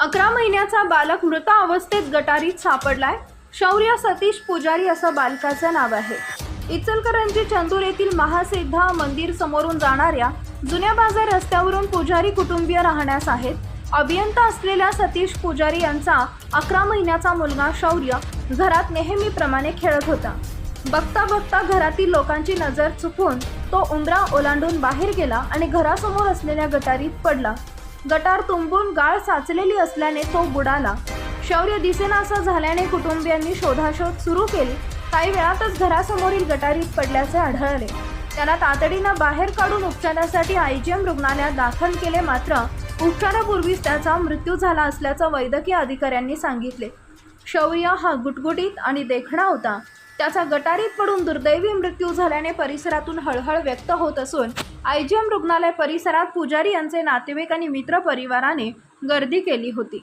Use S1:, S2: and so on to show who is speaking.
S1: अकरा महिन्याचा बालक मृत अवस्थेत गटारीत सापडलाय. शौर्य सतीश पुजारी असं बालकाचं नाव आहे. इचलकरंजी चंदूर येथील महासिद्ध मंदिर समोरून जाणाऱ्या जुन्या बाजार रस्त्यावरून पुजारी कुटुंबीय राहण्यास आहेत. अभियंता असलेल्या सतीश पुजारी यांचा अकरा महिन्याचा मुलगा शौर्य घरात नेहमीप्रमाणे खेळत होता. बघता बघता घरातील लोकांची नजर चुकून तो उंबरा ओलांडून बाहेर गेला आणि घरासमोर असलेल्या गटारीत पडला. गटार तुंबून गाळ साचलेली असल्याने तो बुडाला. शौर्य दिसेनासा झाल्याने कुटुंबियांनी शोधाशोध सुरू केली. काही वेळातच घरासमोरील गटारीत पडल्याचे आढळले. त्याला तातडीनं बाहेर काढून उपचारासाठी आयजीएम रुग्णालयात दाखल केले मात्र उपचारापूर्वीच त्याचा मृत्यू झाला असल्याचं वैद्यकीय अधिकाऱ्यांनी सांगितले. शौर्य हा गुटगुटीत आणि देखणा होता. त्याचा गटारीत पडून दुर्दैवी मृत्यू झाल्याने परिसरातून हळहळ व्यक्त होत असून आयजीएम रुग्णालय परिसरात पुजारी यांचे नातेवाईक आणि मित्र परिवाराने गर्दी केली होती.